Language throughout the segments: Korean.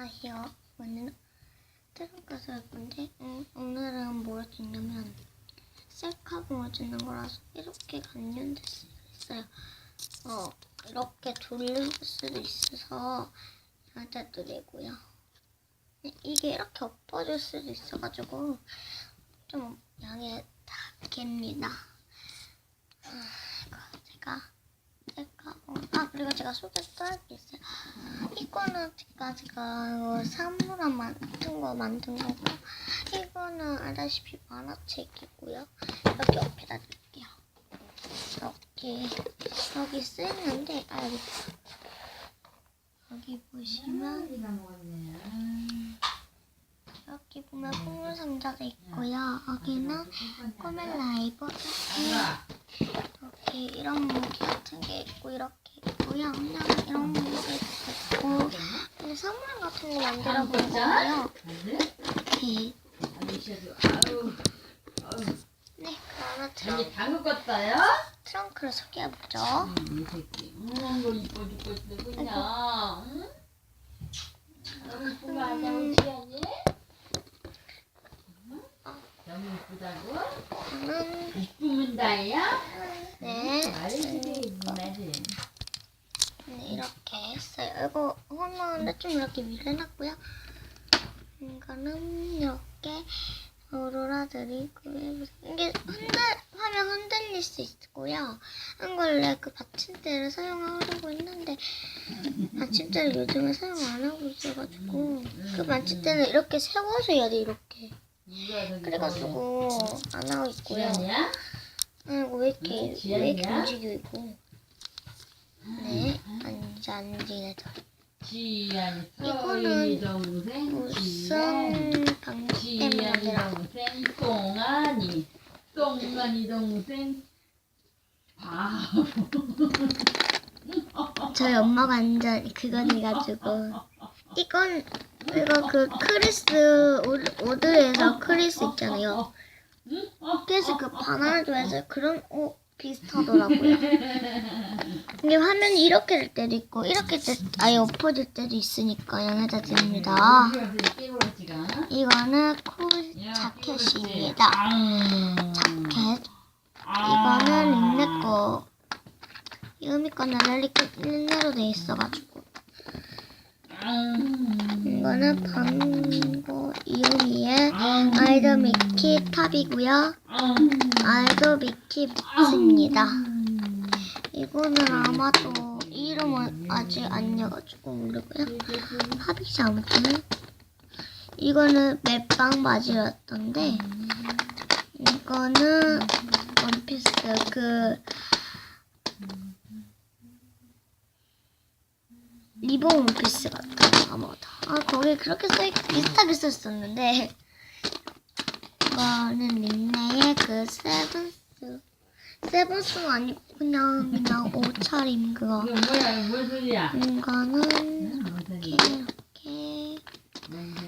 안녕하세요. 오늘은 트렁크에서 할 건데 음, 오늘은 뭘 찍냐면 셀카봉을 찍는 거라서 이렇게 간연될 수 있어요. 어 이렇게 돌릴 수도 있어서 여자들이고요. 이게 이렇게 엎어질 수도 있어가지고 좀 양해 닿겠습니다. 아, 제가 셀카봉 아 그리고 제가 소개 또할게 있어요. 이거는 제가 제가 사물함 만든 거 만든 거고 이거는 알다시피 만화책이고요. 여기 옆에다 놓을게요. 여기 여기 쓰였는데 아 여기 여기 보시면 여기 보면 풍물 상자가 있고요. 여기는 코멜 라이브 이렇게 이렇게 이런 무기 같은 게 있고 이렇게 있 고요. 그냥 이런 무기 있고 사물함 같은 거 만들어 본 거예요. 이렇게 네 그러면 트렁, 방금 껐어요? 트렁크를 소개해보죠. 이 새끼. 음, 뭐 이뻐 죽겠어 그냥. 응? 너무 이쁘게 하자고 취하니? 너무 이쁘다고? 저는 이쁘면 다야? 네, 말해주세요 말을. 네 이렇게 했어요. 이거 화면을 좀 이렇게 위로 해놨고요. 이거는 이렇게 오로라들이 그 이게 흔들 화면 흔들릴 수 있고요. 한걸래 그 받침대를 사용하려고 했는데 받침대를 요즘에 사용 안 하고 있어가지고 그 받침대는 이렇게 세워서 해야 돼 이렇게. 그래가지고 안 하고 있고요. 아이고 왜 이렇게 응, 왜 이렇게? 움직이고? 네, 앉아 앉으네 저. 이거는 서윤이 동생 무슨 지연 방지 지연이 때문이라 동생 똥아니 똥아니 동생 바보 저희 엄마가 완전 그건 해가지고 이건 이거 그 크리스 오- 오드에서 크리스 있잖아요. 그래서 그 바나나 좋아해서 그런 옷 비슷하더라고요. 이게 화면이 이렇게 될 때도 있고 이렇게 될 아예 엎어질 때도 있으니까 양해자 드립니다. 이거는 코 자켓입니다. 자켓. 이거는 린네 거. 이음이 거는 랠리 린네로 돼 있어가지고. 이거는 방고 이음이의 아이더 미키 탑이고요. 아이더 미키 묵스입니다. 이거는 아마도 이름을 아직 안 여가지고 모르고요. 팝이지 아무튼. 이거는 멜빵 바지였던데 이거는 원피스 그 리본 원피스 같아요 아마도 아 거기 그렇게 써 비슷하게 썼었는데 이거는 린네의 그 세븐스 세븐스는 아니고 그냥 그냥 옷차림 그거. 이거 뭐야 뭔 소리야? 이거는 이렇게 이렇게.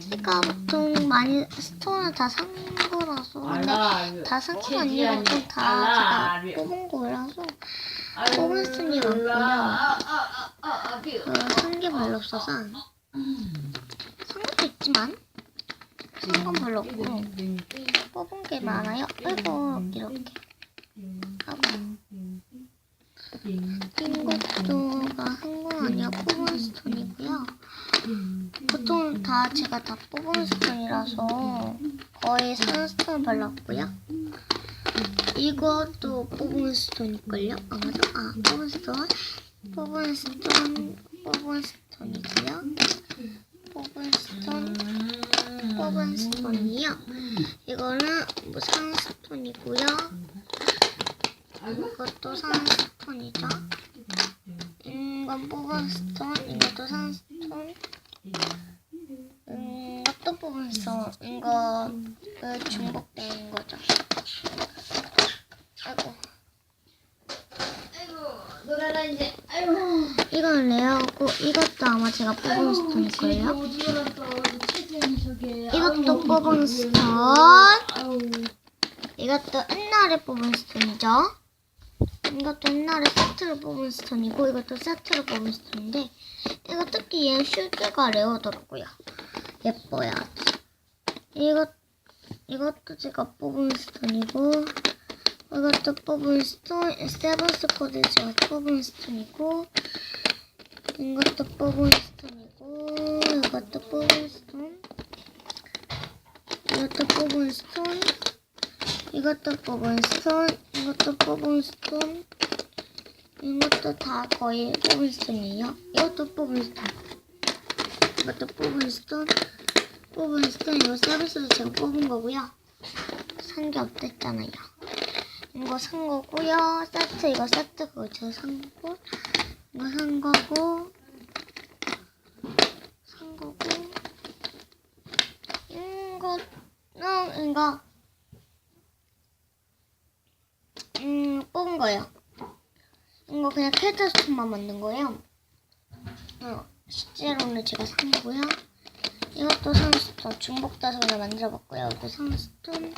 제가 보통 많이 스토어는 다 산 거라서 근데 다 산건 아니고 좀다 제가 뽑은 거라서 뽑은 순위 많고요. 그산 게 별로 없어서. 산 것도 있지만 산 건 별로 없고 뽑은 게 많아요. 그리고 이렇게 하고 핑거도가 한 건 아니야 뽑은 스톤이고요. 보통 다 제가 다 뽑은 스톤이라서 거의 사는 스톤 없고요. 이것도 뽑은 스톤일걸요? 아마도 아 뽑은 스톤 뽑은 스톤 뽑은 스톤이고요. 뽑은 스톤 뽑은 스톤이요. 이거는 뭐 산 스톤이고요. 이것도 산 스톤이죠. 이건 뽑은 스톤, 이것도 산 스톤. 음, 이것도 뽑은 스톤. 이거 그 중복된 거죠. 아이고. 놀아라 이제 아이고 이건 레어고 이것도 아마 제가 뽑은 최재미 저게 이것도 뽑은 스톤. 이것도 옛날에 뽑은 스톤이죠. 이것도 옛날에 세트로 뽑은 스톤이고 이것도 세트로 뽑은 스톤인데 이거 특히 얘는 슈즈가 레어더라고요. 예뻐요. 이거 이것도 제가 뽑은 스톤이고 이것도 뽑은 스톤 세븐스 코드 제가 뽑은 스톤이고 이것도 뽑은 스톤이고 이것도 뽑은 스톤 이것도 뽑은 스톤 이것도 뽑은 스톤 이것도 뽑은 스톤. 이것도 다 거의 뽑은 스톤이에요. 이것도 뽑은 스톤. 이것도 뽑은 스톤. 뽑은 스톤 이거 서비스로 제가 뽑은 거고요. 산 게 없댔잖아요. 이거 산 거고요. 세트 이거 세트 그거 제가 산 거고 이거 산 거고 산 거고. 이거는 이거 음 뽑은 거예요 이거 그냥 캐릭터 스톤만 만든 거예요 어, 실제로는 제가 산 거고요 이것도 상스톤 중복 다섯을 만들어봤고요 이것도 상스톤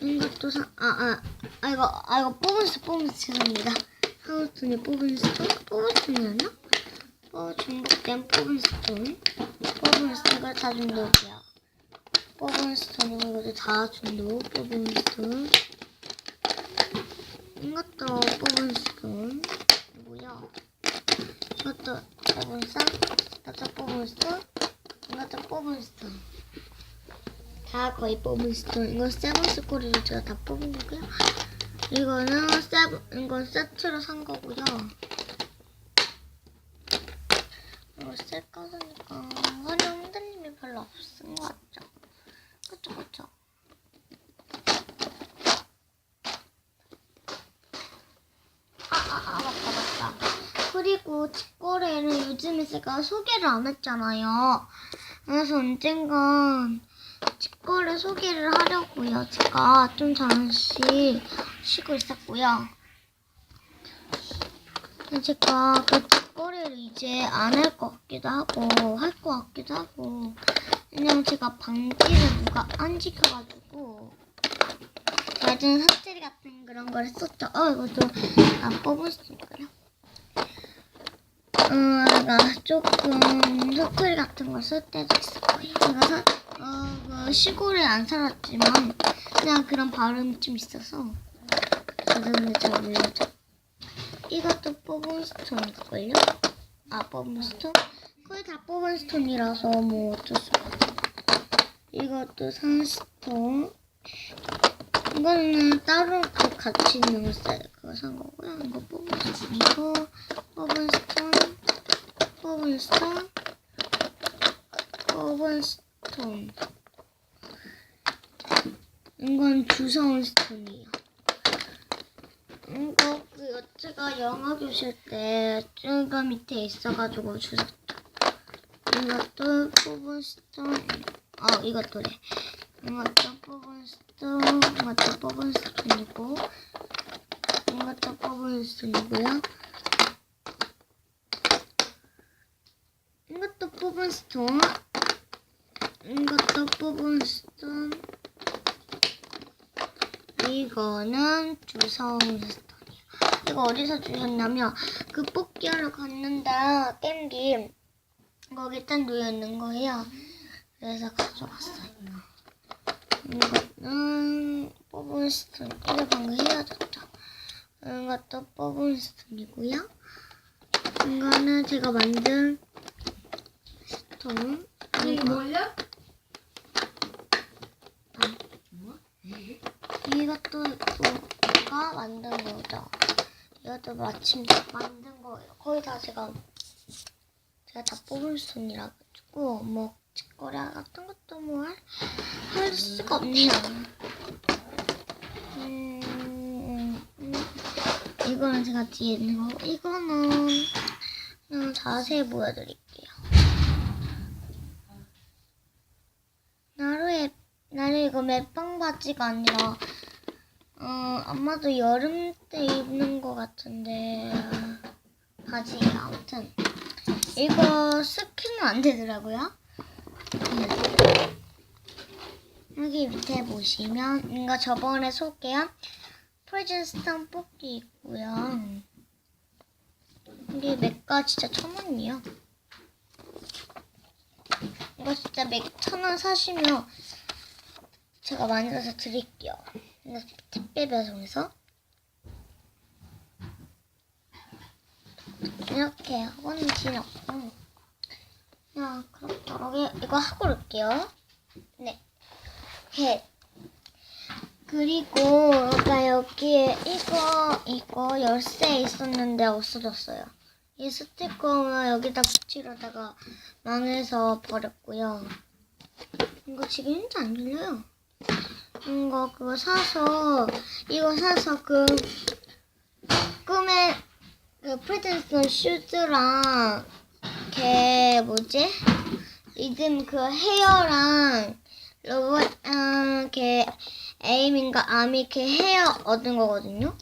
이것도 상, 아, 아, 아, 이거, 아, 이거 뽑은 스톤, 뽑은 스톤, 죄송합니다. 상스톤이 뽑은 스톤? 뽑은 스톤이었나? 어, 중복된 뽑은 스톤. 뽑은 스톤, 이거 다 중독이야. 뽑은 스톤이고, 이것도 다 중독, 뽑은 스톤. 이것도 뽑은 스톤. 이고요. 이것도 뽑은 쌍, 이것도 뽑은 스톤. 이것도 뽑은 스톤. 다 거의 뽑은 스톤. 이건 세븐 스코리로 제가 다 뽑은 거고요. 이거는 세븐, 이건 세트로 산 거고요. 이거 쓸까 하니까 활용 흔들림이 별로 없은 것 같죠? 그쵸, 그쵸? 아, 아, 아, 맞다, 맞다. 그리고 직거래를 요즘에 제가 소개를 안 했잖아요. 그래서 언젠간 직거래 소개를 하려고요. 제가 좀 잠시 쉬고 있었고요. 제가 그 직거래를 이제 안 할 것 같기도 하고 할 것 같기도 하고 왜냐면 제가 방지를 누가 안 지켜가지고 낮은 사투리 같은 그런 걸 했었죠. 어 이것도 안 뽑을 수있 내가 조금 사투리 같은 걸 쓸 때도 거예요. 제가 사, 어, 그 시골에 안 살았지만 그냥 그런 발음이 좀 있어서 저도 근데 잘 몰라죠. 이것도 뽑은 스톤일걸요? 아 뽑은 스톤? 거의 다 뽑은 스톤이라서 뭐 어쩔 수가 없어. 이것도 산스톤. 이거는 따로 그 같이 있는 거 써요. 그거 산 거고요. 이거 뽑은 스톤이고 뽑은 스톤, 뽑은 스톤, 뽑은 스톤. 이건 주성 스톤이에요. 이거 그 여태가 영어 교실 때 쭈가 밑에 있어가지고 주웠죠. 이것도 뽑은 스톤. 어 이것도래. 이것도 뽑은 스톤. 이것도 뽑은 스톤이고. 이것도 뽑은 스톤이고요. 이것도 뽑은 스톤. 이것도 뽑은 스톤. 이거는 주성 스톤이야. 이거 어디서 주셨냐면 그 뽑기 하러 갔는데 겜기 거기 딱 놓여 있는 거예요. 그래서 가져왔어요. 이거 는 뽑은 스톤. 이거 방금 헤어졌죠. 이것도 뽑은 스톤이고요. 이거는 제가 만든 스톤. 이게 뭐야? 이것도 제가 만든 거죠. 이것도 마침 만든 거예요. 거의 다 제가 제가 다 뽑은 손이라 가지고 뭐 직거래 같은 것도 뭐 할 수가 없네요. 음, 음, 이거는 제가 뒤에 있는 거고 이거는 그냥 자세히 보여드릴게요. 나루의 나는 이거 멜빵 바지가 아니라 어 아마도 여름 때 입는 것 같은데 바지예요 아무튼 이거 스킨은 안 되더라고요 네. 여기 밑에 보시면 이거 저번에 소개한 프레젠 스탄 뽑기 있고요 이게 맥가 진짜 천 원이요. 이거 진짜 맥 천 원 사시면 제가 만들어서 드릴게요. 이거 택배 배송해서 이렇게 하고는 지났고 그냥 이- 이거 하고 올게요. 네. 이렇게 그리고 아까 여기에 이거 이거 열쇠 있었는데 없어졌어요. 이 스티커는 여기다 붙이려다가 망해서 버렸고요. 이거 지금 진짜 안 열려요. 이거 그거 사서 이거 사서 그 꿈의 그 프레젠스 슈즈랑 걔 뭐지? 리듬 그 헤어랑 로봇 아, 걔 에임인가 아미 걔 헤어 얻은 거거든요.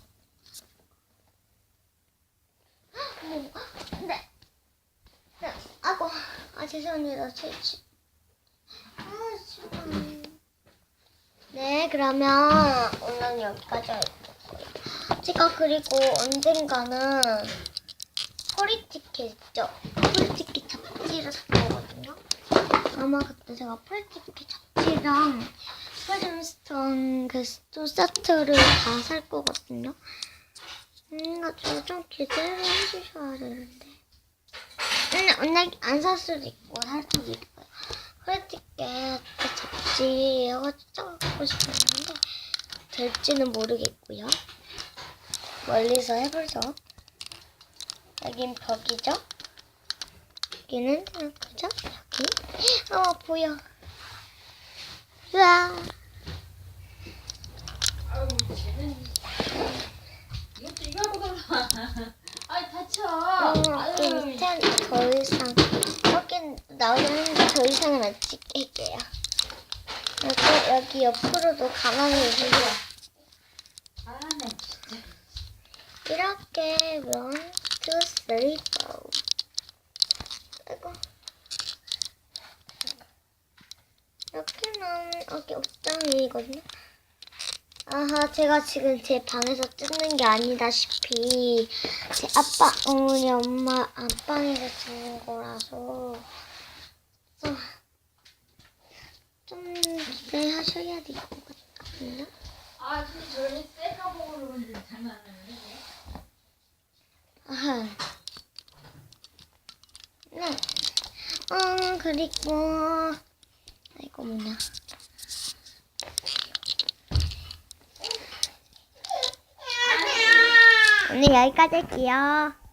뭐, 네. 네. 아고, 아 죄송합니다. 스위치. 아, 지금. 네, 그러면 오늘 여기까지 할 거고요. 제가 그리고 언젠가는 폴리티켓 있죠? 폴리티켓 잡지를 살 거거든요. 아마 그때 제가 폴리티켓 잡지 랑 프레젠스턴 그 세트를 다 살 거거든요. 음, 가지고 좀 기대를 해주셔야 되는데. 오늘, 오늘 안 살 수도 있고, 살 수도 있고요. 폴리티켓 잡지 이거 갖고 싶었는데, 될지는 모르겠고요. 멀리서 해보죠. 여긴 벽이죠? 여기는 그죠? 여기. 어, 보여. 놀아. 아이 다쳐. 어, 아유, 더 이상. 여긴 나오는데 더 이상은 안 찍을게요. 여기, 여기 옆으로도 가만히 있으세요. 이렇게 원, 투, 쓰리, 포. 아이고. 여기는 여기 옷장이거든요. 아하, 제가 지금 제 방에서 찍는 게 아니다시피 제 아빠, 어머니, 엄마 안방에서 찍는 거라서 좀, 좀 기대하셔야 될 것 같거든요. 아 근데 저희 셀카 보고 그러는데 장난하네. 아하. 네. 어, 그리고, 아이고, 뭐냐. 오늘 여기까지 할게요.